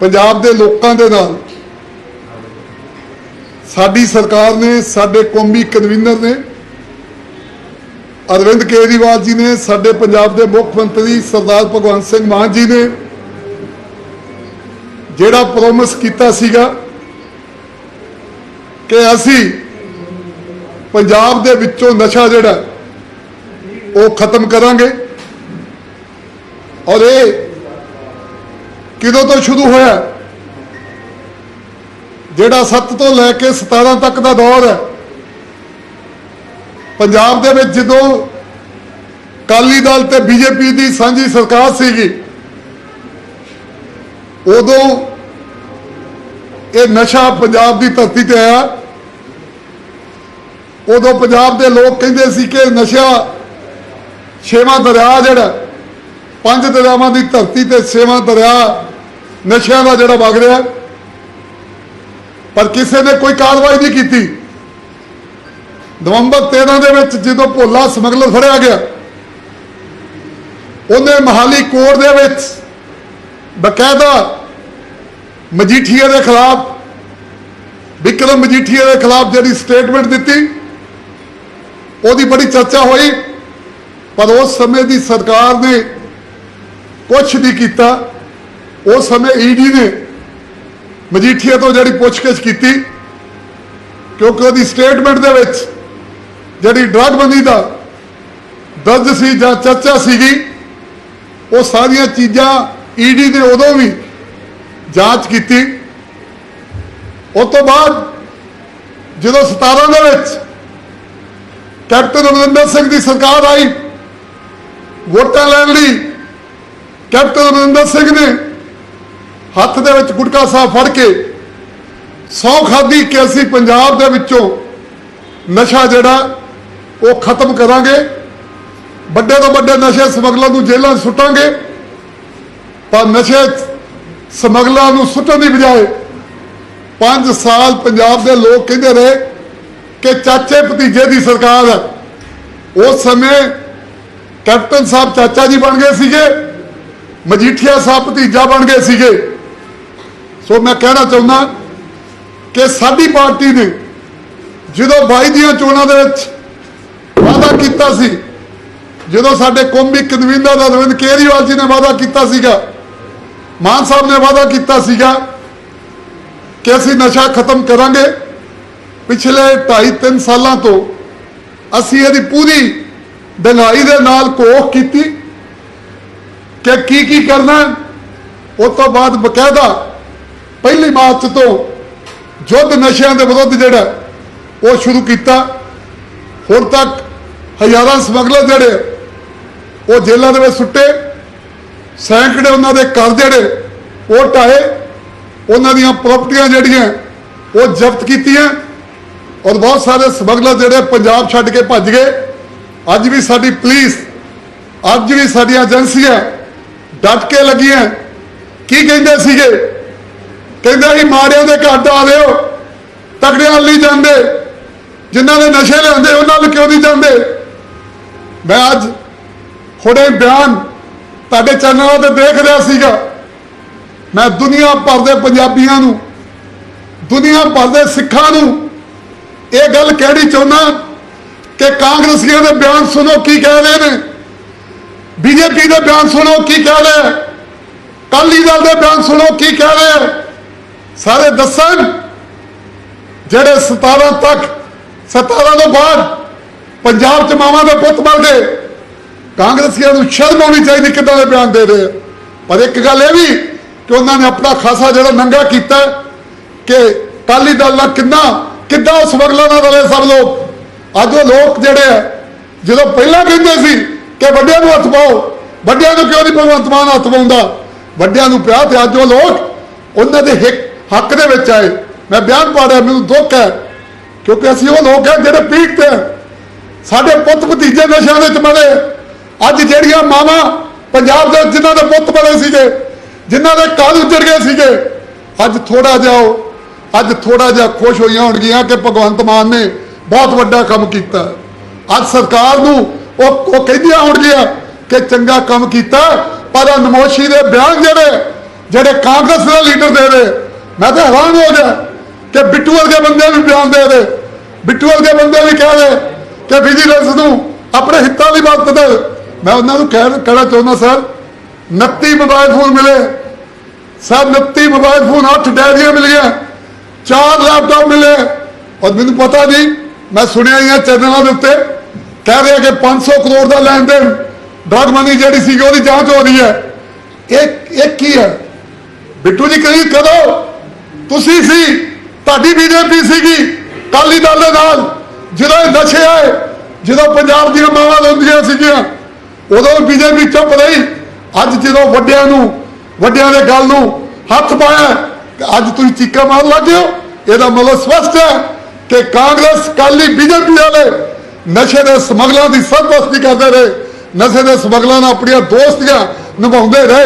ਪੰਜਾਬ ਦੇ ਲੋਕਾਂ ਦੇ ਨਾਲ। ਸਾਡੀ ਸਰਕਾਰ ਨੇ, ਸਾਡੇ ਕੌਮੀ ਕਨਵੀਨਰ ਨੇ, ਅਰਵਿੰਦ ਕੇਜਰੀਵਾਲ ਜੀ ਨੇ, ਸਾਡੇ ਪੰਜਾਬ ਦੇ ਮੁੱਖ ਮੰਤਰੀ ਸਰਦਾਰ ਭਗਵੰਤ ਸਿੰਘ ਮਾਨ ਜੀ ਨੇ ਜਿਹੜਾ ਪ੍ਰੋਮਿਸ ਕੀਤਾ ਸੀਗਾ ਕਿ ਅਸੀਂ ਪੰਜਾਬ ਦੇ ਵਿੱਚੋਂ ਨਸ਼ਾ ਜਿਹੜਾ ਉਹ ਖਤਮ ਕਰਾਂਗੇ। ਔਰ ਇਹ ਕਿਦੋਂ ਤੋਂ ਸ਼ੁਰੂ ਹੋਇਆ? ਜਿਹੜਾ 7 ਤੋਂ ਲੈ ਕੇ 17 ਤੱਕ ਦਾ ਦੌਰ ਹੈ। ਪੰਜਾਬ ਦੇ ਵਿੱਚ ਜਦੋਂ ਕਾਲੀ ਦਲ ਤੇ ਬੀਜੇਪੀ ਦੀ ਸਾਂਝੀ ਸਰਕਾਰ ਸੀਗੀ, ਉਦੋਂ ਇਹ ਨਸ਼ਾ ਪੰਜਾਬ ਦੀ ਧਰਤੀ ਤੇ ਆਇਆ। ਉਦੋਂ ਪੰਜਾਬ ਦੇ ਲੋਕ ਕਹਿੰਦੇ ਸੀ ਕਿ ਨਸ਼ਾ ਛੇਵਾਂ ਦਰਿਆ ਜਿਹੜਾ, ਪੰਜ ਦਰਿਆਵਾਂ ਦੀ ਧਰਤੀ ਤੇ ਛੇਵਾਂ ਦਰਿਆ ਨਸ਼ਿਆਂ ਦਾ ਜਿਹੜਾ ਵਗ ਰਿਹਾ। ਪਰ ਕਿਸੇ ਨੇ ਕੋਈ ਕਾਰਵਾਈ ਨਹੀਂ ਕੀਤੀ। ਨਵੰਬਰ 13 ਦੇ ਵਿੱਚ ਜਦੋਂ ਭੋਲਾ ਸਮਗਲਰ ਫੜਿਆ ਗਿਆ, ਉਹਨੇ ਮਹਾਲੀ ਕੋਰਟ ਦੇ ਵਿੱਚ ਬਕਾਇਦਾ ਮਜੀਠੀਆ ਦੇ ਖਿਲਾਫ, ਵਿਕਰਮ ਮਜੀਠੀਆ ਦੇ ਖਿਲਾਫ ਜਿਹੜੀ ਸਟੇਟਮੈਂਟ ਦਿੱਤੀ, ਉਹਦੀ ਬੜੀ ਚਰਚਾ ਹੋਈ। ਪਰ ਉਸ ਸਮੇਂ ਦੀ ਸਰਕਾਰ ਨੇ ਕੁਝ ਨਹੀਂ ਕੀਤਾ। ਉਸ ਸਮੇਂ ਈਡੀ ਨੇ ਮਜੀਠੀਆ ਤੋਂ ਜਿਹੜੀ ਪੁੱਛਗਿੱਛ ਕੀਤੀ, ਕਿਉਂਕਿ ਉਹਦੀ ਸਟੇਟਮੈਂਟ ਦੇ ਵਿੱਚ ਜਿਹੜੀ ਡਰਗ ਬੰਦੀ ਦਾ ਦਰਜ ਸੀ ਜਾਂ ਚਰਚਾ ਸੀਗੀ, ਉਹ ਸਾਰੀਆਂ ਚੀਜ਼ਾਂ ਈਡੀ ਨੇ ਉਦੋਂ ਵੀ ਜਾਂਚ ਕੀਤੀ। ਉਸ ਤੋਂ ਬਾਅਦ ਜਦੋਂ 17 ਦੇ ਵਿੱਚ ਕੈਪਟਨ ਅਮਰਿੰਦਰ ਸਿੰਘ ਦੀ ਸਰਕਾਰ ਆਈ, ਵੋਟਾਂ ਲੈਣ ਲਈ ਕੈਪਟਨ ਅਮਰਿੰਦਰ ਸਿੰਘ ਨੇ ਹੱਥ ਦੇ ਵਿੱਚ ਗੁਟਕਾ ਸਾਹਿਬ ਫੜ ਕੇ ਸੌ ਖਾਦੀ ਕਿ ਅਸੀਂ ਪੰਜਾਬ ਦੇ ਵਿੱਚੋਂ ਨਸ਼ਾ ਜਿਹੜਾ, ਉਹ ਖਤਮ ਕਰਾਂਗੇ। ਵੱਡੇ ਤੋਂ ਵੱਡੇ ਨਸ਼ੇ ਸਮਗਲਰ ਨੂੰ ਜੇਲ੍ਹਾਂ 'ਚ ਸੁੱਟਾਂਗੇ। ਪਰ ਨਸ਼ੇ ਸਮਗਲਰਾਂ ਨੂੰ ਸੁੱਟਣ ਦੀ ਬਜਾਏ 5 ਸਾਲ ਪੰਜਾਬ ਦੇ ਲੋਕ ਕਹਿੰਦੇ ਰਹੇ ਕਿ ਚਾਚੇ ਭਤੀਜੇ ਦੀ ਸਰਕਾਰ ਹੈ। ਉਸ ਸਮੇਂ ਕੈਪਟਨ ਸਾਹਿਬ ਚਾਚਾ ਜੀ ਬਣ ਗਏ ਸੀਗੇ, ਮਜੀਠੀਆ ਸਾਹਿਬ ਭਤੀਜਾ ਬਣ ਗਏ ਸੀਗੇ। ਸੋ ਮੈਂ ਕਹਿਣਾ ਚਾਹੁੰਦਾ ਕਿ ਸਾਡੀ ਪਾਰਟੀ ਨੇ ਜਦੋਂ 22 ਦੀਆਂ ਚੋਣਾਂ ਦੇ ਵਿੱਚ ਵਾਅਦਾ ਕੀਤਾ ਸੀ, ਜਦੋਂ ਸਾਡੇ ਕੌਮੀ ਕਨਵੀਨਰ ਅਰਵਿੰਦ ਕੇਜਰੀਵਾਲ ਜੀ ਨੇ ਵਾਅਦਾ ਕੀਤਾ ਸੀਗਾ, ਮਾਨ ਸਾਹਿਬ ਨੇ ਵਾਅਦਾ ਕੀਤਾ ਸੀਗਾ ਕਿ ਅਸੀਂ ਨਸ਼ਾ ਖਤਮ ਕਰਾਂਗੇ ਪਿਛਲੇ 2.5 3 ਸਾਲਾਂ ਤੋਂ ਅਸੀਂ ਇਹਦੀ ਪੂਰੀ ਡੰਗਾਈ ਦੇ ਨਾਲ ਕੋਖ ਕੀਤੀ ਕਿ ਕੀ ਕੀ ਕਰਨਾ ਹੈ। ਉਸ ਤੋਂ ਬਾਅਦ ਬਕਾਇਦਾ ਪਹਿਲੀ ਮਾਰਚ ਤੋਂ ਯੁੱਧ ਨਸ਼ਿਆਂ ਦੇ ਵਿਰੁੱਧ ਜਿਹੜਾ ਉਹ ਸ਼ੁਰੂ ਕੀਤਾ, ਹੁਣ ਤੱਕ ਹਜ਼ਾਰਾਂ ਸਮਗਲਰ ਜਿਹੜੇ ਉਹ ਜੇਲ੍ਹਾਂ ਦੇ ਵਿੱਚ ਸੁੱਟੇ, ਸੈਂਕੜੇ ਉਹਨਾਂ ਦੇ ਘਰ ਜਿਹੜੇ ਉਹ ਢਾਏ ਉਹਨਾਂ ਦੀਆਂ ਪ੍ਰਾਪਰਟੀਆਂ ਜਿਹੜੀਆਂ ਉਹ ਜ਼ਬਤ ਕੀਤੀਆਂ ਔਰ ਬਹੁਤ ਸਾਰੇ ਸਮਗਲਰ ਜਿਹੜੇ ਪੰਜਾਬ ਛੱਡ ਕੇ ਭੱਜ ਗਏ। ਅੱਜ ਵੀ ਸਾਡੀ ਪੁਲਿਸ, ਅੱਜ ਵੀ ਸਾਡੀਆਂ ਏਜੰਸੀਆਂ ਡਟ ਕੇ ਲੱਗੀਆਂ। ਕੀ ਕਹਿੰਦੇ ਸੀਗੇ? ਕਹਿੰਦੇ ਸੀ ਮਾੜਿਆਂ ਦੇ ਘੱਟ ਡਾਲ ਦਿਓ ਤਕੜਿਆਂ ਲਈ ਜਾਂਦੇ। ਜਿਨ੍ਹਾਂ ਦੇ ਨਸ਼ੇ ਲਿਆਂਦੇ ਉਹਨਾਂ ਨੂੰ ਕਿਉਂ ਨਹੀਂ ਜਾਂਦੇ? ਮੈਂ ਅੱਜ ਹੁਣੇ ਬਿਆਨ ਤੁਹਾਡੇ ਚੈਨਲਾਂ ਤੇ ਦੇਖ ਰਿਹਾ ਸੀਗਾ। ਮੈਂ ਦੁਨੀਆ ਭਰ ਦੇ ਪੰਜਾਬੀਆਂ ਨੂੰ, ਦੁਨੀਆ ਭਰ ਦੇ ਸਿੱਖਾਂ ਨੂੰ ਇਹ ਗੱਲ ਕਹਿਣੀ ਚਾਹੁੰਦਾ ਕਿ ਕਾਂਗਰਸੀਆਂ ਦੇ ਬਿਆਨ ਸੁਣੋ ਕੀ ਕਹਿ ਰਹੇ ਨੇ। ਬੀਜੇਪੀ ਦੇ ਬਿਆਨ ਸੁਣੋ ਕੀ ਕਹਿ ਰਹੇ। ਅਕਾਲੀ ਦਲ ਦੇ ਬਿਆਨ ਸੁਣੋ ਕੀ ਕਹਿ ਰਹੇ। ਸਾਰੇ ਦੱਸਣ ਜਿਹੜੇ 17 ਤੱਕ 17 ਤੋਂ ਬਾਅਦ ਪੰਜਾਬ ਚ ਮਾਵਾਂ ਦੇ ਪੁੱਤ ਮਰ ਗਏ ਕਾਂਗਰਸੀਆਂ ਨੂੰ ਸ਼ਰਮ ਆਉਣੀ ਚਾਹੀਦੀ ਕਿੱਦਾਂ ਦੇ ਬਿਆਨ ਦੇ ਰਹੇ ਆ। ਪਰ ਇੱਕ ਗੱਲ ਇਹ ਵੀ ਕਿ ਉਹਨਾਂ ਨੇ ਆਪਣਾ ਖਾਸਾ ਜਿਹੜਾ ਨੰਗਾ ਕੀਤਾ ਕਿ ਕਾਲੀ ਦਲ ਨਾਲ ਕਿੰਨਾ, ਕਿੱਦਾਂ ਉਸ ਵਗਲਾਂ ਨਾਲ ਰਲੇ ਸਭ ਲੋਕ ਅੱਜ ਉਹ ਲੋਕ ਜਿਹੜੇ ਆ, ਜਦੋਂ ਪਹਿਲਾਂ ਕਹਿੰਦੇ ਸੀ ਕਿ ਵੱਡਿਆਂ ਨੂੰ ਹੱਥ ਪਾਓ, ਵੱਡਿਆਂ ਨੂੰ ਕਿਉਂ ਨਹੀਂ ਭਗਵੰਤ ਮਾਨ ਹੱਥ ਪਾਉਂਦਾ ਵੱਡਿਆਂ ਨੂੰ ਪਿਆ ਤੇ ਅੱਜ ਉਹ ਲੋਕ, ਉਹਨਾਂ ਦੇ ਹਿੱਕ ਹੱਕ ਦੇ ਵਿੱਚ ਆਏ। ਮੈਂ ਬਿਆਨ ਪੜ੍ਹਿਆ ਮੈਨੂੰ ਦੁੱਖ ਹੈ, ਕਿਉਂਕਿ ਅਸੀਂ ਉਹ ਲੋਕ ਹਾਂ ਜਿਹੜੇ ਪੀਕ ਤੇ ਸਾਡੇ ਪੁੱਤ ਭਤੀਜੇ ਨਸ਼ਿਆਂ ਵਿੱਚ ਮਰੇ। ਅੱਜ ਜਿਹੜੀਆਂ ਮਾਵਾਂ ਪੰਜਾਬ ਦੇ ਜਿਨ੍ਹਾਂ ਦੇ ਪੁੱਤ ਮਰੇ ਸੀਗੇ, ਜਿਨ੍ਹਾਂ ਦੇ ਘਰ ਉੱਜੜ ਗਏ ਸੀਗੇ, ਅੱਜ ਥੋੜਾ ਜਿਹਾ ਉਹ, ਅੱਜ ਥੋੜਾ ਜਿਹਾ ਖੁਸ਼ ਹੋਈਆਂ ਹੋਣਗੀਆਂ ਕਿ ਭਗਵੰਤ ਮਾਨ ਨੇ ਬਹੁਤ ਵੱਡਾ ਕੰਮ ਕੀਤਾ। ਅੱਜ ਸਰਕਾਰ ਨੂੰ ਉਹ ਉਹ ਕਹਿੰਦੀਆਂ ਹੋਣਗੀਆਂ ਕਿ ਚੰਗਾ ਕੰਮ ਕੀਤਾ, ਪਰ ਉਹ ਨਮੋਸ਼ੀ ਦੇ ਬਿਆਨ ਜਿਹੜੇ ਜਿਹੜੇ ਕਾਂਗਰਸ ਦੇ ਲੀਡਰ ਦੇ ਰਹੇ ਮੈਂ ਤਾਂ ਹੈਰਾਨ ਹੋ ਗਿਆ ਕਿ ਬਿੱਟੂ ਵਰਗੇ ਬੰਦੇ ਵੀ ਬਿਆਨ ਦੇ ਰਹੇ ਬਿੱਟੂ ਵਰਗੇ ਬੰਦੇ ਵੀ ਕਹਿ ਰਹੇ ਕਿ ਵਿਜੀਲੈਂਸ ਨੂੰ ਆਪਣੇ ਹਿੱਤਾਂ ਦੀ ਲਈ ਵਰਤਦੇ ਮੈਂ ਉਹਨਾਂ ਨੂੰ ਕਹਿ ਕਹਿਣਾ ਚਾਹੁੰਦਾ, ਸਰ 29 ਮੋਬਾਈਲ ਫੋਨ ਮਿਲੇ। ਸਰ 29 ਮੋਬਾਈਲ ਫੋਨ 8 ਡੈਰੀਆਂ ਮਿਲੀਆਂ। ਚਾਰ ਲੈਪਟਾਪ ਮਿਲੇ। ਔਰ ਮੈਨੂੰ ਪਤਾ ਨਹੀਂ, ਮੈਂ ਸੁਣਿਆ ਹੀ ਆ ਚੈਨਲਾਂ ਦੇ ਉੱਤੇ, ਕਹਿ ਰਹੇ ਆ ਕਿ 500 ਕਰੋੜ ਦਾ ਲੈਣ ਦੇਣ ਡਰਗ ਮਨੀ ਜਿਹੜੀ ਸੀ ਉਹਦੀ ਜਾਂਚ ਹੋ ਰਹੀ ਹੈ। ਇਹ ਇਹ ਕੀ ਹੈ? ਬਿੱਟੂ ਜੀ ਕਹੀ ਕਦੋਂ? ਤੁਸੀਂ ਸੀ, ਤੁਹਾਡੀ ਬੀਜੇਪੀ ਸੀਗੀ ਕਾਲੀ ਦਲ ਦੇ ਨਾਲ। ਜਦੋਂ ਇਹ ਨਸ਼ੇ ਆਏ, ਜਦੋਂ ਪੰਜਾਬ ਦੀਆਂ ਮਾਵਾਂ ਰੋਂਦੀਆਂ ਸੀਗੀਆਂ, ਉਦੋਂ ਬੀਜੇਪੀ ਚੁੱਪ ਰਹੀ। ਅੱਜ ਜਦੋਂ ਵੱਡਿਆਂ ਨੂੰ, ਵੱਡਿਆਂ ਦੇ ਗੱਲ ਨੂੰ ਹੱਥ ਪਾਇਆ ਤੇ ਅੱਜ ਤੁਸੀਂ ਚੀਕਾ ਮਾਰਨ ਲੱਗੇ ਹੋ। ਇਹਦਾ ਮਤਲਬ ਸਪਸ਼ਟ ਹੈ ਕਿ ਕਾਂਗਰਸ ਕਾਲੀ ਬੀਜੇਪੀ ਵਾਲੇ ਨਸ਼ੇ ਦੇ ਸਮਗਲਰਾਂ ਦੀ ਸਰਪ੍ਰਸਤੀ ਕਰਦੇ ਰਹੇ। ਨਸ਼ੇ ਦੇ ਸਮਗਲਰਾਂ ਨਾਲ ਆਪਣੀਆਂ ਦੋਸਤੀਆਂ ਨਿਭਾਉਂਦੇ ਰਹੇ।